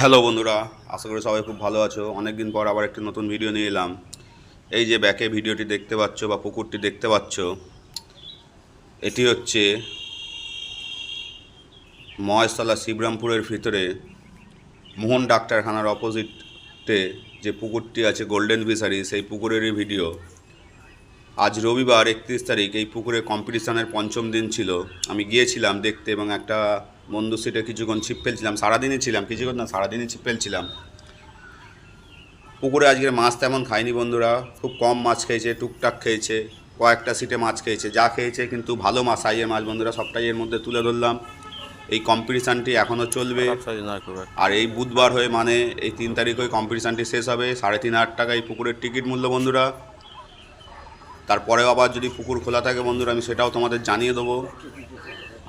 Hello বন্ধুরা, আশা করি সবাই খুব ভালো আছো। অনেকদিন পর আবার একটি নতুন ভিডিও নিয়ে এলাম। এই যে ব্যাকে ভিডিওটি দেখতে পাচ্ছ বা পুকুরটি দেখতে পাচ্ছ, এটি হচ্ছে মহেশতলা শিবরামপুরের ভিতরে মোহন ডাক্তারখানার অপোজিটে যে পুকুরটি আছে গোল্ডেন ফিশারি সেই পুকুরেরই ভিডিও আজ রবিবার একত্রিশ তারিখ, এই পুকুরে কম্পিটিশানের পঞ্চম দিন ছিল। আমি গিয়েছিলাম দেখতে এবং একটা বন্ধু সিটে কিছুক্ষণ ছিপ ফেলছিলাম। সারাদিনই ছিলাম। কিছুক্ষণ না সারাদিনই ছিপ ফেলছিলাম। পুকুরে আজকের মাছ তেমন খায়নি বন্ধুরা। খুব কম মাছ খেয়েছে টুকটাক খেয়েছে কয়েকটা সিটে মাছ খেয়েছে। যা খেয়েছে কিন্তু ভালো মাছ সাইজের মাছ বন্ধুরা সবটাই এর মধ্যে তুলে ধরলাম। এই কম্পিটিশানটি এখনও চলবে। আর এই বুধবার হয়ে মানে এই তিন তারিখ হয়ে কম্পিটিশানটি শেষ হবে। সাড়ে তিন হাজার টাকা এই পুকুরের টিকিট মূল্য বন্ধুরা। তারপরেও আবার যদি পুকুর খোলা থাকে বন্ধুরা আমি সেটাও তোমাদের জানিয়ে দেবো।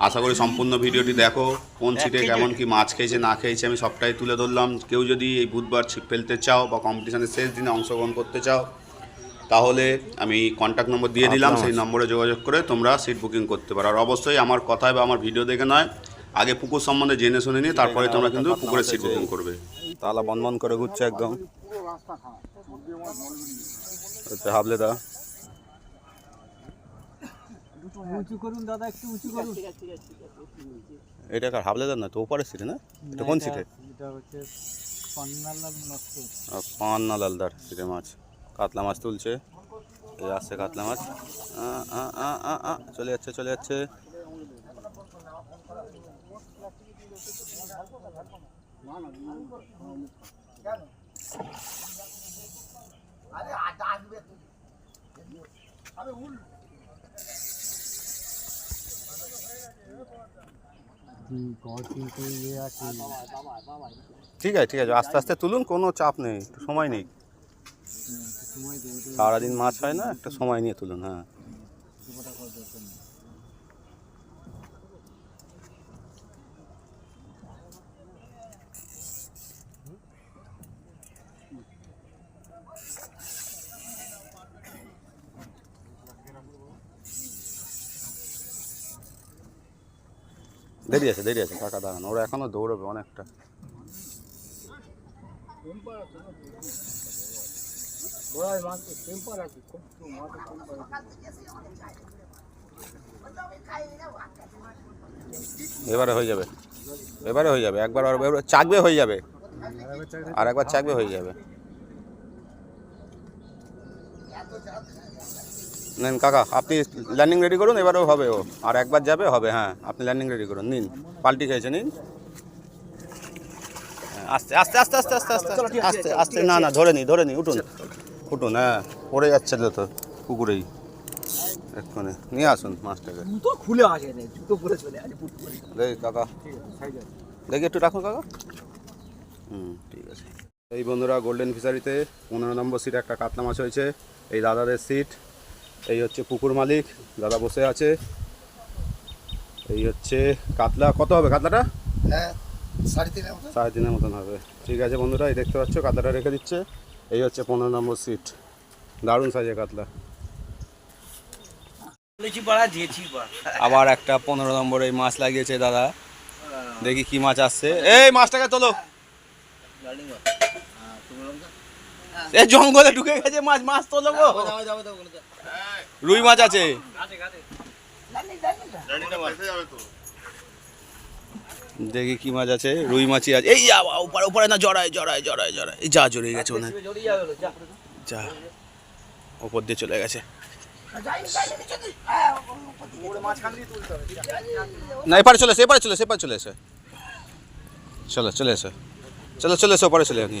আশা করি সম্পূর্ণ ভিডিওটি দেখো কোন ছিটে কেমন কি মাছ খেয়েছে না খেয়েছে আমি সবটাই তুলে ধরলাম। কেউ যদি এই বুধবার ছিপ ফেলতে চাও বা কম্পিটিশনের শেষ দিনে অংশগ্রহণ করতে চাও তাহলে আমি কন্ট্যাক্ট নম্বর দিয়ে দিলাম সেই নম্বরে। যোগাযোগ করে তোমরা সিট বুকিং করতে পারো। আর অবশ্যই আমার কথায় বা আমার ভিডিও দেখে নয় আগে পুকুর সম্বন্ধে জেনে শুনে নিয়ে তারপরে তোমরা কিন্তু পুকুরের সিট বুকিং করবে। তাহলে বন বন করে ঘুরছে একদম। হাবলে দা উঁচু করুন দাদা একটু উঁচু করুন। এটা কার হাবলে দা না? তো ওপারের সিটে না? এটা কোন সিটে এটা হচ্ছে পান্নালাল নষ্ট পান্না সিটে মাছ। কাতলা মাছ তুলছে। এই আসছে কাতলা মাছ। আ, আ, আ, আ, আ, চলে যাচ্ছে চলে যাচ্ছে। কত কিন্তু ইয়ে আছে ঠিক আছে ঠিক আছে আস্তে আস্তে তুলুন কোনো চাপ নেই একটু সময় নেই। সারাদিন মাছ হয় না একটা সময় নিয়ে তুলুন হ্যাঁ। দেরি আছে দেরি আছে কাকা দাঁড়ান, ওরা এখনও দৌড়বে অনেকটা। এবারে হয়ে যাবে, এবারে হয়ে যাবে, একবার চাকবে হয়ে যাবে, আর একবার চাকবে হয়ে যাবে। নেন কাকা আপনি ল্যান্ডিং রেডি করুন এবারেও হবে ও। আর একবার যাবে হবে হ্যাঁ আপনি ল্যান্ডিং রেডি করুন নিন পাল্টি খেয়েছে নিন। হ্যাঁ, আস্তে আস্তে আস্তে আস্তে আস্তে আস্তে আস্তে আস্তে না না ধরে নি ধরে নি উঠুন উঠুন হ্যাঁ পড়ে যাচ্ছে তো পুকুরেই। এক্ষণে নিয়ে আসুন মাছটাকে খুলে আসে জুতো পরে চলে আসে দেখি কাকা। দেখি একটু রাখুন কাকা। হুম ঠিক আছে। এই বন্ধুরা গোল্ডেন ফিশারিতে পনেরো নম্বর সিটে একটা কাতলা মাছ হয়েছে। এই দাদাদের সিট এই হচ্ছে পুকুর মালিক দাদা বসে আছে। এই হচ্ছে কাতলা কত হবে কাতলাটা? হ্যাঁ সাড়ে তিনের মতো সাড়ে তিনের মতন হবে। ঠিক আছে বন্ধুরা এই দেখতে পাচ্ছ কাতলাটা রেখে দিচ্ছে। এই হচ্ছে পনেরো নম্বর সিট দারুণ সাইজে কাতলা। আবার একটা পনেরো নম্বর এই মাছ লাগিয়েছে দাদা। দেখি কি মাছ আসছে। এই মাছটাকে তোলো। এ জঙ্গলে ঢুকে গেছে মাছ মাছ তোলো গো। রুই মাছ আছে। দেখি কি মাছ আছে রুই মাছই আছে। এই যা উপরে উপরে না জড়ায় জড়ায় জড়ায় জড়ায়। এই যা জড়িয়ে গেছে মনে যা ওপর দিয়ে চলে গেছে। না এপারে চলে এসে এপারে চলে এসে এপারে চলে এসে। চলো চলে এসো। চলো চলে এসো ওপারে চলে আপনি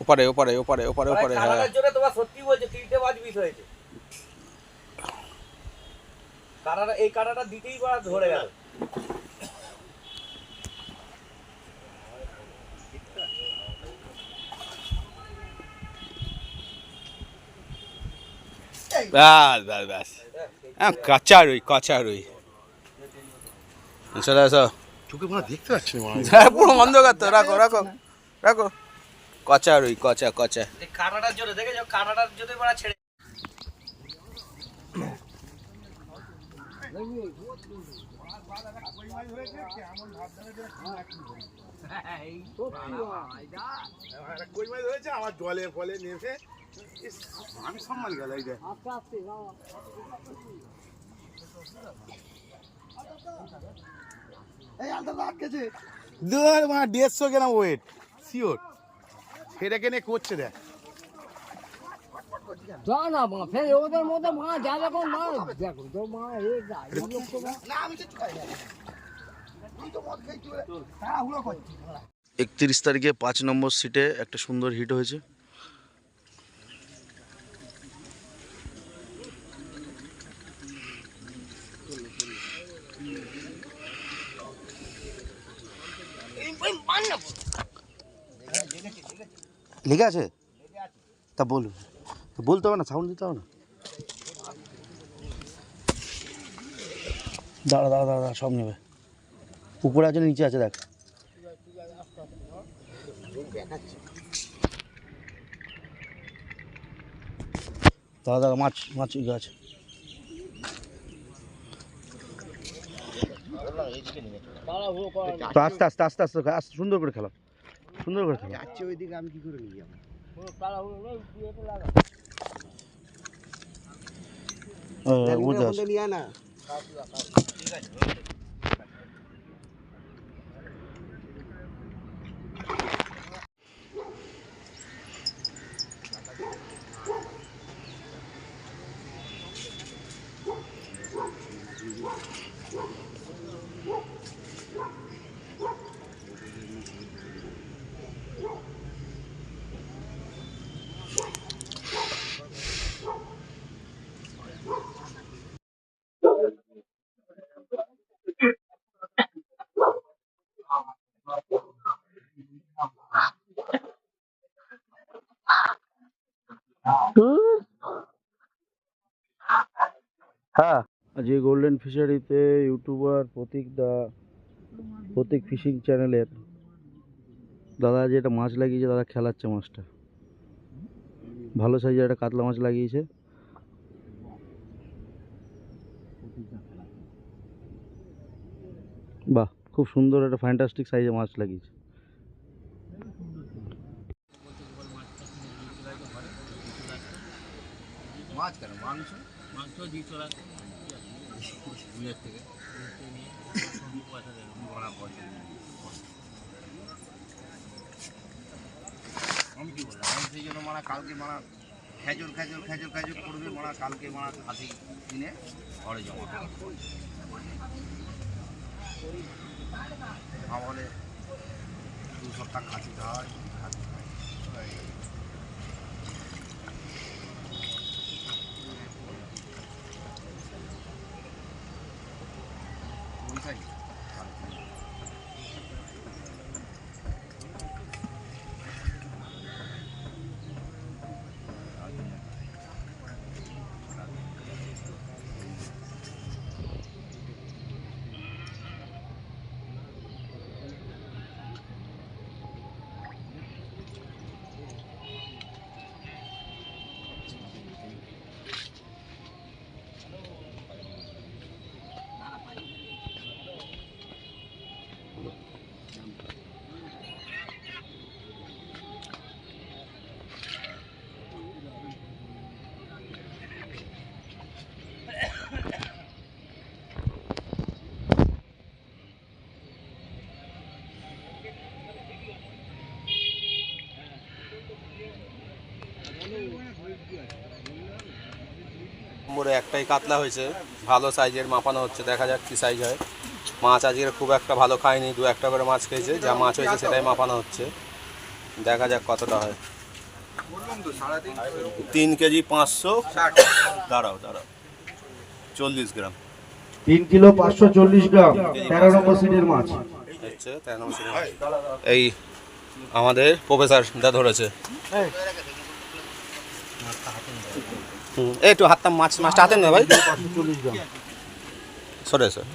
ওপারে ওপারে ওপারে ওপারে ওপারে হ্যাঁ। জন্য তোমার সত্যি বলছে তিনটে মাছ মিস হয়েছে। কাটাটা এই কাটাটা দিতেই পারা ধরে গেল। ব্যাস ব্যাস ব্যাস। হ্যাঁ কাঁচা রুই কাঁচা রুই চলে আসো চোখে পুরো দেখতে পাচ্ছি হ্যাঁ, পুরো অন্ধকার তো। রাখো রাখো রাখো। কচা রুই কচা কচা। জন্য বাড়া ছেড়ে একটা কই মাছ ধরেছে আমার জলে ফলে নেমে আমি সম্মান গেল এই দেড়শো গ্রাম ওয়েট শিওর সেটা কেনে করছে দেখ। না মা ফের ওদের মধ্যে মা যা দেখো মা দেখো তো মা এ গাই একত্রিশ তারিখে পাঁচ নম্বর সিটে একটা সুন্দর হিট হয়েছে। লেগে আছে? তা বলুন বলতে হবে না সাউন্ড দিতে হবে না। দাঁড়া দাঁড়া দাঁড়া দাঁড়া, সব নেবে। উপরে আছে নিচে আছে দেখ। দাদা দাদা মাছ মাছ ইয়ে আছে। আস্তে আস্তে আস্তে আস্তে আস্তে সুন্দর করে খেলো। সুন্দর করে থাকো যাচ্ছে ওইদিকে আমি কি করে নিয়ে যাব? ও নিয়ে না হ্যাঁ এই গোল্ডেন ফিশারিতে ইউটিউবার প্রতীক দা, প্রতীক ফিশিং চ্যানেলের দাদা যেটা মাছ লাগিয়েছে, দাদা খেলাচ্ছে মাছটা। ভালো সাইজের একটা কাতলা মাছ লাগিয়েছে। বাহ, খুব সুন্দর একটা ফ্যান্টাস্টিক সাইজের মাছ লাগিয়েছে। মাছ কেন? মাংস? আমি কি বললাম? আমি সেই জন্য মারা কালকে মারা খেজুর খেজুর খেজুর খেজুর করবে মারা কালকে মারা খাসি কিনে ঘরে জমা আমাদের দু সপ্তাহ খাসি খাওয়া খাসি খাই। ওই সাইড নম্বরে একটাই কাতলা হয়েছে। ভালো সাইজের মাপানো হচ্ছে দেখা যাক কী সাইজ হয়। মাছ আজকে খুব একটা ভালো খায়নি দু একটা করে মাছ খেয়েছে যা মাছ হয়েছে সেটাই মাপানো হচ্ছে। দেখা যাক কতটা হয়। তিন কেজি পাঁচশো। দাঁড়াও দাঁড়াও। চল্লিশ গ্রাম। তিন কিলো পাঁচশো চল্লিশ গ্রাম তেরো নম্বর সিটের মাছ। হচ্ছে তেরো নম্বর এই আমাদের প্রফেসর দা ধরেছে। একটু হাতটা মাছ মাছটা হাতে না ভাই। সরে সর।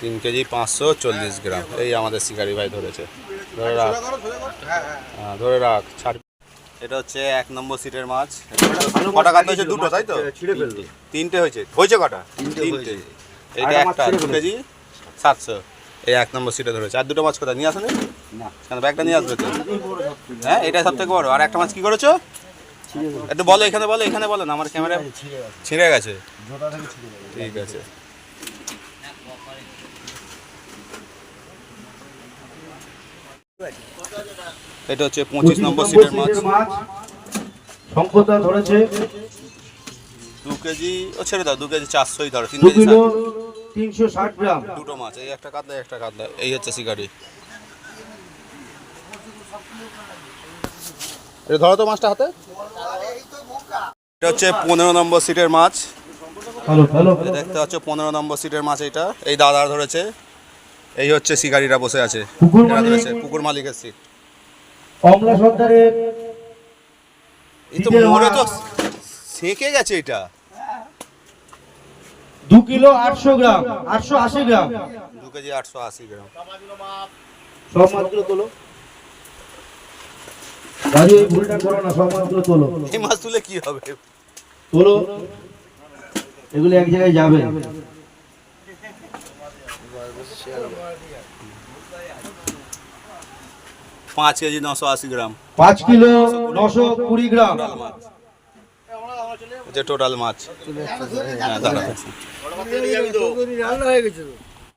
তিন কেজি পাঁচশো চল্লিশ গ্রাম। এই আমাদের শিকারি ভাই ধরেছে। ধরে রাখ। হ্যাঁ ধরে রাখ। ছাড়। এটা হচ্ছে এক নম্বর সিটের মাছ। কটা কাটতে হয়েছে? দুটো তাই তো? তিনটে হয়েছে। হয়েছে কটা? তিনটে। এইটা একটা দু কেজি সাতশো। এই এক নম্বর সিটে ধরেছে। আর দুটো মাছ কোথায়? নিয়ে আসেনি? না। ব্যাগটা নিয়ে আসবে তো? হ্যাঁ এটা সব থেকে বড়। আর একটা মাছ কি করেছ? একটু বলো এখানে বলো এখানে বলো না আমার ক্যামেরা ছিঁড়ে গেছে। ঠিক আছে। এটা হচ্ছে পঁচিশ নম্বর সিটের মাছ। ধরেছে। দু কেজি ও ছেড়ে দাও দু কেজি চারশোই ধরো তিন কেজি তিনশো ষাট গ্রাম। দুটো মাছ এই একটা কাতলা একটা কাতলা এই হচ্ছে শিকারি। এটা ধরো তো মাছটা হাতে। এটা হচ্ছে পনেরো নম্বর সিটের মাছ। হ্যালো হ্যালো এই দেখতে পাচ্ছ পনেরো নম্বর সিটের মাছ এটা। এই দাদা ধরেছে। এই হচ্ছে শিকারিরা বসে আছে। পুকুর মালিকের সিট কমলা সর্দারের এই তো সেকে গেছে এটা। দু কিলো আটশো গ্রাম আটশো আশি গ্রাম। দু কেজি আটশো আশি গ্রাম। সব মাছগুলো তোলো। রাজু এই ভুলটা করো না সব মাছগুলো তোলো এই মাছ তুলে কি হবে তোলো এগুলো এক জায়গায় যাবে পাঁচ কেজি নশো আশি গ্রাম পাঁচ কিলো নশো কুড়ি গ্রাম যে টোটাল মাছ হ্যাঁ দাঁড়া হয়ে